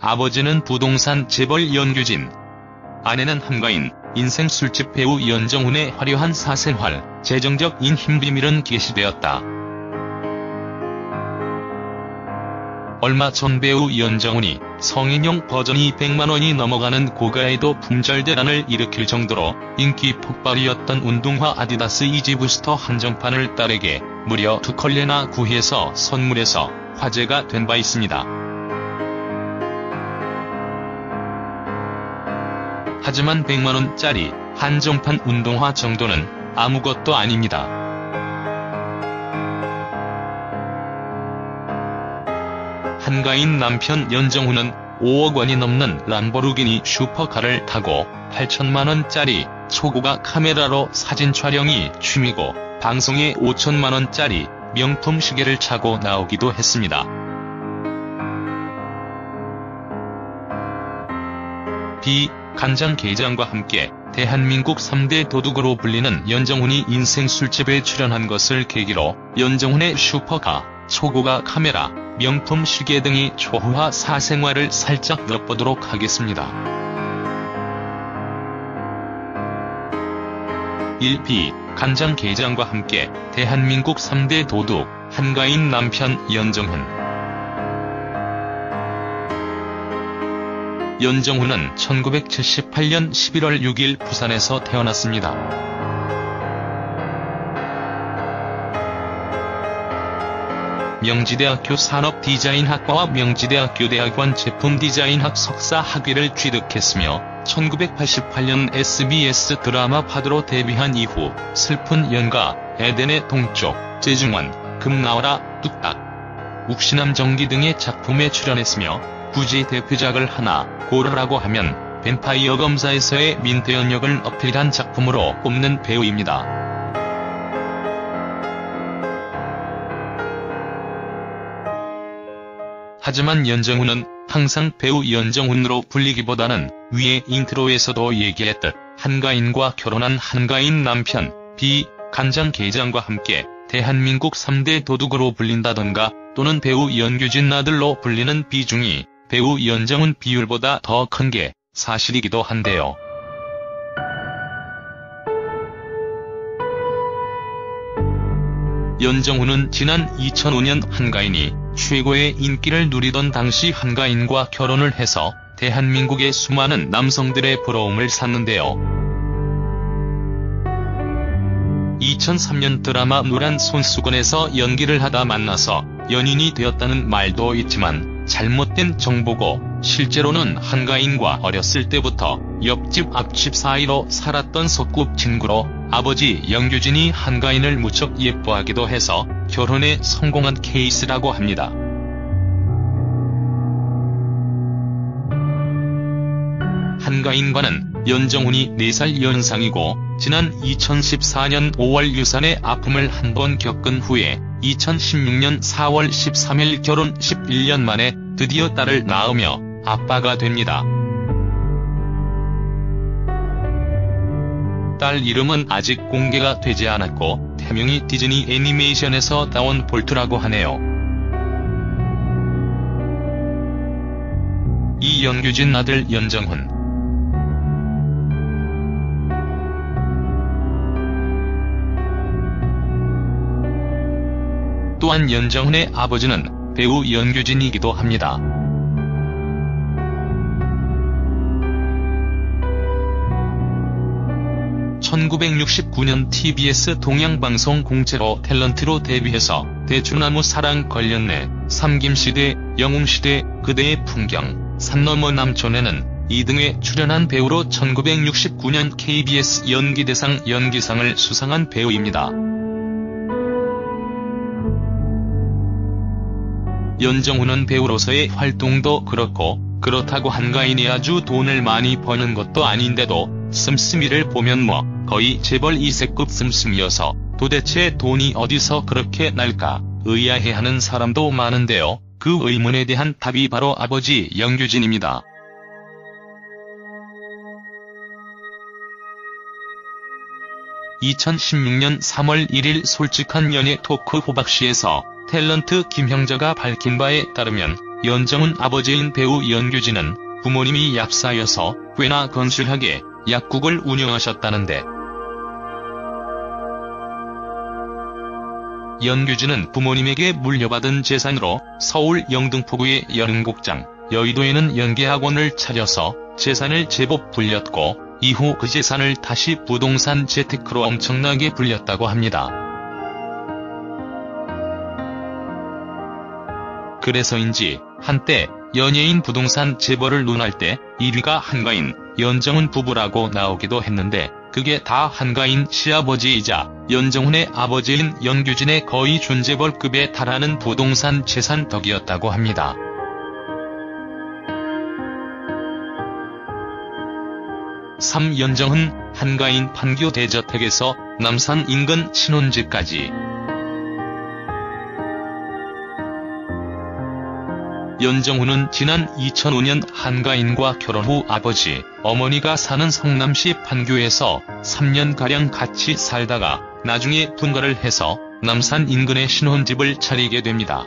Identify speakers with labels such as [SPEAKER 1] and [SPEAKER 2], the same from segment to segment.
[SPEAKER 1] 아버지는 부동산 재벌 연규진, 아내는 한가인, 인생 술집 배우 연정훈의 화려한 사생활, 재정적 인힘 비밀은 게시되었다. 얼마 전 배우 연정훈이 성인용 버전이 100만원이 넘어가는 고가에도 품절 대란을 일으킬 정도로 인기 폭발이었던 운동화 아디다스 이지 부스터 한정판을 딸에게 무려 두 컬레나 구해서 선물해서 화제가 된 바 있습니다. 하지만 100만원짜리 한정판 운동화 정도는 아무것도 아닙니다. 한가인 남편 연정훈은 5억 원이 넘는 람보르기니 슈퍼카를 타고 8천만원짜리 초고가 카메라로 사진 촬영이 취미고 방송에 5천만원짜리 명품 시계를 차고 나오기도 했습니다. 비 간장 게장과 함께 대한민국 3대 도둑으로 불리는 연정훈이 인생 술집에 출연한 것을 계기로 연정훈의 슈퍼카, 초고가 카메라, 명품 시계 등이 초호화 사생활을 살짝 엿보도록 하겠습니다. 1비 간장 게장과 함께 대한민국 3대 도둑 한가인 남편 연정훈 연정훈은 1978년 11월 6일 부산에서 태어났습니다. 명지대학교 산업디자인학과와 명지대학교 대학원 제품디자인학 석사 학위를 취득했으며 1988년 SBS 드라마 파도로 데뷔한 이후 슬픈 연가, 에덴의 동쪽, 재중원, 금나와라, 뚝딱, 욱신함 정기 등의 작품에 출연했으며 굳이 대표작을 하나 고르라고 하면 뱀파이어 검사에서의 민태연 역을 어필한 작품으로 꼽는 배우입니다. 하지만 연정훈은 항상 배우 연정훈으로 불리기보다는 위에 인트로에서도 얘기했듯 한가인과 결혼한 한가인 남편, 비, 간장게장과 함께 대한민국 3대 도둑으로 불린다던가 또는 배우 연규진 아들로 불리는 비중이 배우 연정훈 비율보다 더 큰 게 사실이기도 한데요. 연정훈은 지난 2005년 한가인이 최고의 인기를 누리던 당시 한가인과 결혼을 해서 대한민국의 수많은 남성들의 부러움을 샀는데요. 2003년 드라마 노란 손수건에서 연기를 하다 만나서 연인이 되었다는 말도 있지만 잘못된 정보고 실제로는 한가인과 어렸을 때부터 옆집 앞집 사이로 살았던 소꿉친구로 아버지 영규진이 한가인을 무척 예뻐하기도 해서 결혼에 성공한 케이스라고 합니다. 한가인과는 연정훈이 4살 연상이고 지난 2014년 5월 유산의 아픔을 한 번 겪은 후에 2016년 4월 13일 결혼 11년 만에 드디어 딸을 낳으며 아빠가 됩니다. 딸 이름은 아직 공개가 되지 않았고 태명이 디즈니 애니메이션에서 나온 볼트라고 하네요. 이연규진 아들 연정훈 또한 연정훈의 아버지는 배우 연규진이기도 합니다. (1969년) TBS 동양방송 공채로 탤런트로 데뷔해서 대추나무 사랑 걸렸네, 삼김시대, 영웅시대, 그대의 풍경, 산너머 남촌에는 2등에 출연한 배우로 1969년 KBS 연기대상 연기상을 수상한 배우입니다. 연정훈은 배우로서의 활동도 그렇고 그렇다고 한가인이 아주 돈을 많이 버는 것도 아닌데도 씀씀이를 보면 뭐 거의 재벌 2세급 씀씀이어서 도대체 돈이 어디서 그렇게 날까 의아해하는 사람도 많은데요. 그 의문에 대한 답이 바로 아버지 영규진입니다. (2016년 3월 1일) 솔직한 연애 토크 호박씨에서 탤런트 김형자가 밝힌 바에 따르면 연정훈 아버지인 배우 연규진은 부모님이 약사여서 꽤나 건실하게 약국을 운영하셨다는데 연규진은 부모님에게 물려받은 재산으로 서울 영등포구의 연극장, 여의도에는 연기학원을 차려서 재산을 제법 불렸고 이후 그 재산을 다시 부동산 재테크로 엄청나게 불렸다고 합니다. 그래서인지 한때 연예인 부동산 재벌을 논할 때 1위가 한가인, 연정훈 부부라고 나오기도 했는데 그게 다 한가인 시아버지이자 연정훈의 아버지인 연규진의 거의 준재벌급에 달하는 부동산 재산 덕이었다고 합니다. 삼연정은 한가인 판교 대저택에서 남산 인근 신혼집까지 연정훈은 지난 2005년 한가인과 결혼 후 아버지, 어머니가 사는 성남시 판교에서 3년가량 같이 살다가 나중에 분가를 해서 남산 인근에 신혼집을 차리게 됩니다.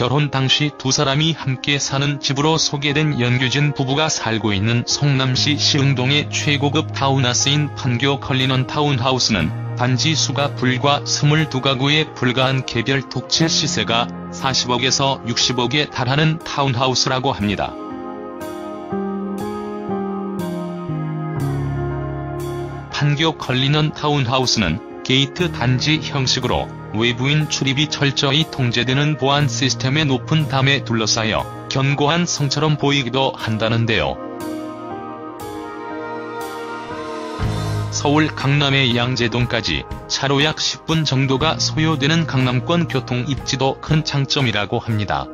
[SPEAKER 1] 결혼 당시 두 사람이 함께 사는 집으로 소개된 연규진 부부가 살고 있는 성남시 시흥동의 최고급 타운하우스인 판교 컬리넌 타운하우스는 단지 수가 불과 22가구에 불과한 개별 독채 시세가 40억에서 60억에 달하는 타운하우스라고 합니다. 판교 컬리넌 타운하우스는 게이트 단지 형식으로 외부인 출입이 철저히 통제되는 보안 시스템의 높은 담에 둘러싸여 견고한 성처럼 보이기도 한다는데요. 서울 강남의 양재동까지 차로 약 10분 정도가 소요되는 강남권 교통 입지도 큰 장점이라고 합니다.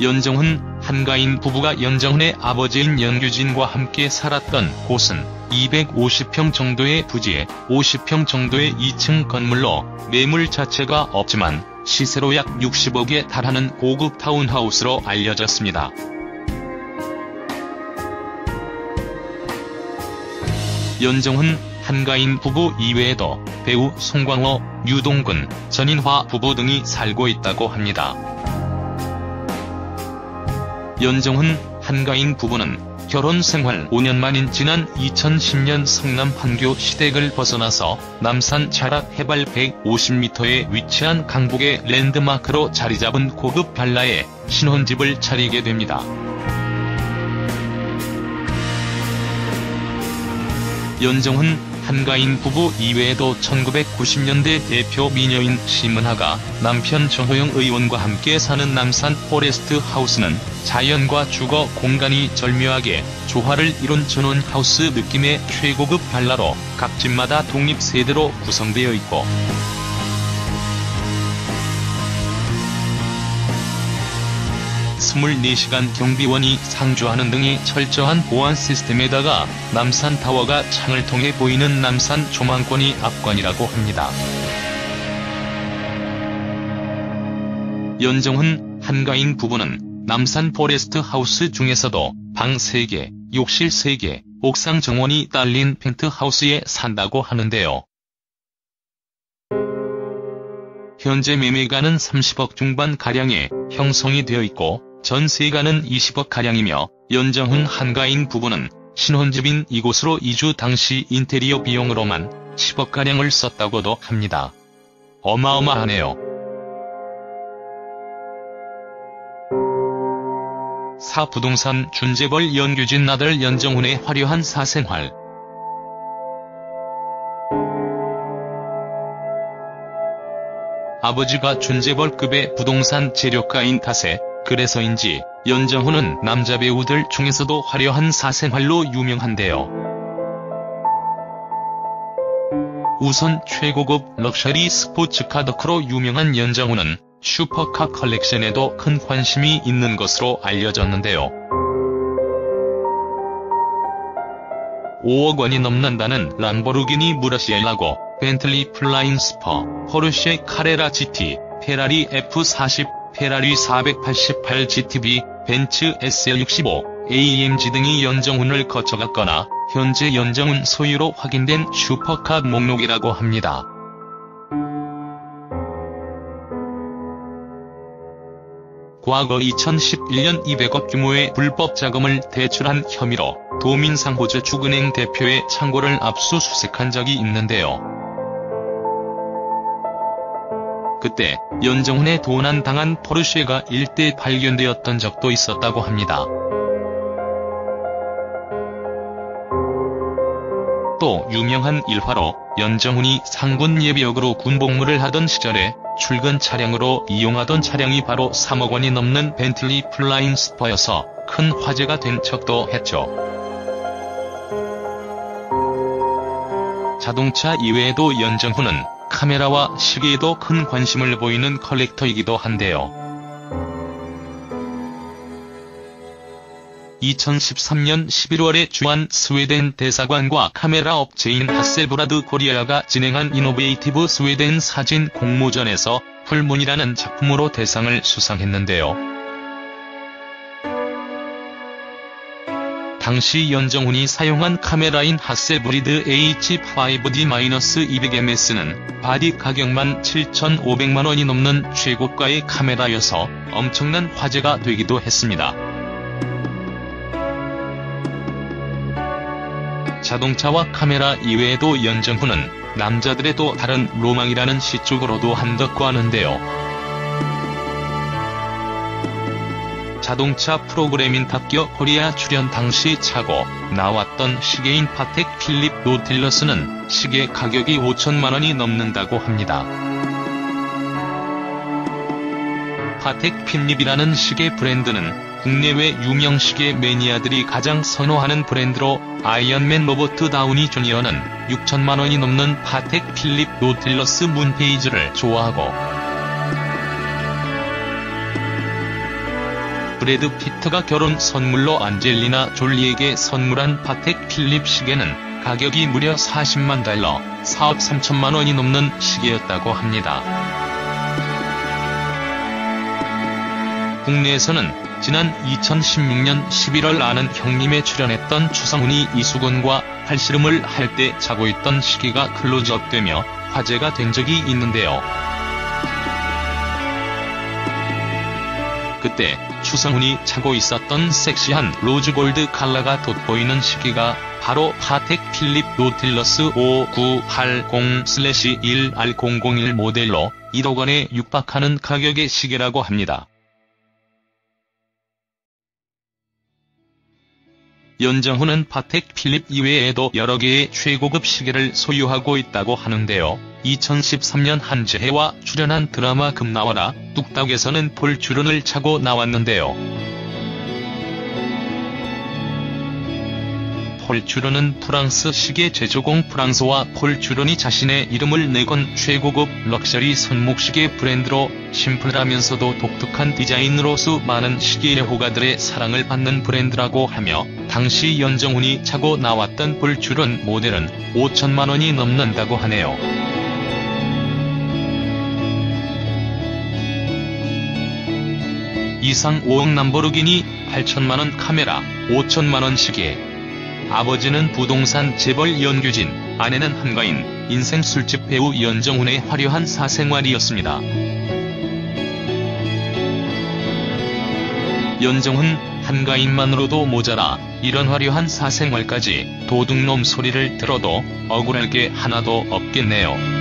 [SPEAKER 1] 연정훈, 한가인 부부가 연정훈의 아버지인 연규진과 함께 살았던 곳은 250평 정도의 부지에 50평 정도의 2층 건물로 매물 자체가 없지만 시세로 약 60억에 달하는 고급 타운하우스로 알려졌습니다. 연정훈, 한가인 부부 이외에도 배우 송광호, 유동근, 전인화 부부 등이 살고 있다고 합니다. 연정훈, 한가인 부부는 결혼 생활 5년 만인 지난 2010년 성남 판교 시댁을 벗어나서 남산 자락 해발 150m에 위치한 강북의 랜드마크로 자리 잡은 고급 발라에 신혼집을 차리게 됩니다. 연정훈, 한가인 부부 이외에도 1990년대 대표 미녀인 심은하가 남편 정호영 의원과 함께 사는 남산 포레스트 하우스는 자연과 주거 공간이 절묘하게 조화를 이룬 전원 하우스 느낌의 최고급 발라로 각 집마다 독립 세대로 구성되어 있고 24시간 경비원이 상주하는 등의 철저한 보안 시스템에다가 남산타워가 창을 통해 보이는 남산 조망권이 압권이라고 합니다. 연정훈, 한가인 부부는 남산 포레스트 하우스 중에서도 방 3개, 욕실 3개, 옥상 정원이 딸린 펜트하우스에 산다고 하는데요. 현재 매매가는 30억 중반 가량에 형성이 되어 있고 전 세가는 20억가량이며 연정훈 한가인 부부는 신혼집인 이곳으로 이주 당시 인테리어 비용으로만 10억가량을 썼다고도 합니다. 어마어마하네요. 사부동산 준재벌 연규진 아들 연정훈의 화려한 사생활 아버지가 준재벌급의 부동산 재료가인 탓에 그래서인지 연정훈은 남자 배우들 중에서도 화려한 사생활로 유명한데요. 우선 최고급 럭셔리 스포츠카 덕후로 유명한 연정훈은 슈퍼카 컬렉션에도 큰 관심이 있는 것으로 알려졌는데요. 5억 원이 넘는다는 람보르기니 무라시엘라고 벤틀리 플라잉 스퍼, 포르쉐 카레라 GT, 페라리 F40, 페라리 488 GTB, 벤츠 SL65, AMG 등이 연정훈을 거쳐갔거나 현재 연정훈 소유로 확인된 슈퍼카 목록이라고 합니다. 과거 2011년 200억 규모의 불법 자금을 대출한 혐의로 도민상호저축은행 대표의 창고를 압수수색한 적이 있는데요. 그때 연정훈의 도난당한 포르쉐가 일대 발견되었던 적도 있었다고 합니다. 또 유명한 일화로 연정훈이 상군 예비역으로 군복무를 하던 시절에 출근 차량으로 이용하던 차량이 바로 3억 원이 넘는 벤틀리 플라잉 스퍼여서 큰 화제가 된 척도 했죠. 자동차 이외에도 연정훈은 카메라와 시계에도 큰 관심을 보이는 컬렉터이기도 한데요. 2013년 11월에 주한 스웨덴 대사관과 카메라 업체인 하셀브라드 코리아가 진행한 이노베이티브 스웨덴 사진 공모전에서 풀문이라는 작품으로 대상을 수상했는데요. 당시 연정훈이 사용한 카메라인 하셀브리드 H5D-200MS는 바디 가격만 7,500만원이 넘는 최고가의 카메라여서 엄청난 화제가 되기도 했습니다. 자동차와 카메라 이외에도 연정훈은 남자들의 또 다른 로망이라는 시 쪽으로도 한다고 하는데요. 자동차 프로그램인 탑기어 코리아 출연 당시 차고 나왔던 시계인 파텍 필립 노틸러스는 시계 가격이 5천만 원이 넘는다고 합니다. 파텍 필립이라는 시계 브랜드는 국내외 유명 시계 매니아들이 가장 선호하는 브랜드로 아이언맨 로버트 다우니 주니어는 6천만 원이 넘는 파텍 필립 노틸러스 문페이지를 좋아하고 브래드 피트가 결혼 선물로 안젤리나 졸리에게 선물한 파텍 필립 시계는 가격이 무려 40만 달러, 4억 3천만 원이 넘는 시계였다고 합니다. 국내에서는 지난 2016년 11월 아는 형님에 출연했던 추성훈이 이수건과 팔씨름을 할때 차고 있던 시계가 클로즈업되며 화제가 된 적이 있는데요. 그때 추성훈이 차고 있었던 섹시한 로즈골드 칼라가 돋보이는 시계가 바로 파텍 필립 노틸러스 5980-1R001 모델로 1억 원에 육박하는 가격의 시계라고 합니다. 연정훈은 파텍 필립 이외에도 여러 개의 최고급 시계를 소유하고 있다고 하는데요. 2013년 한재해와 출연한 드라마 금나와라 뚝딱에서는 폴주런을 차고 나왔는데요. 폴주런은 프랑스 시계 제조공 프랑스와 폴주런이 자신의 이름을 내건 최고급 럭셔리 손목시계 브랜드로 심플하면서도 독특한 디자인으로 수많은 시계 호가들의 사랑을 받는 브랜드라고 하며 당시 연정훈이 차고 나왔던 폴주런 모델은 5천만 원이 넘는다고 하네요. 이상 5억 남보르기니 8천만원 카메라, 5천만원 시계, 아버지는 부동산 재벌 연규진, 아내는 한가인, 인생 술집 배우 연정훈의 화려한 사생활이었습니다. 연정훈, 한가인만으로도 모자라 이런 화려한 사생활까지 도둑놈 소리를 들어도 억울할 게 하나도 없겠네요.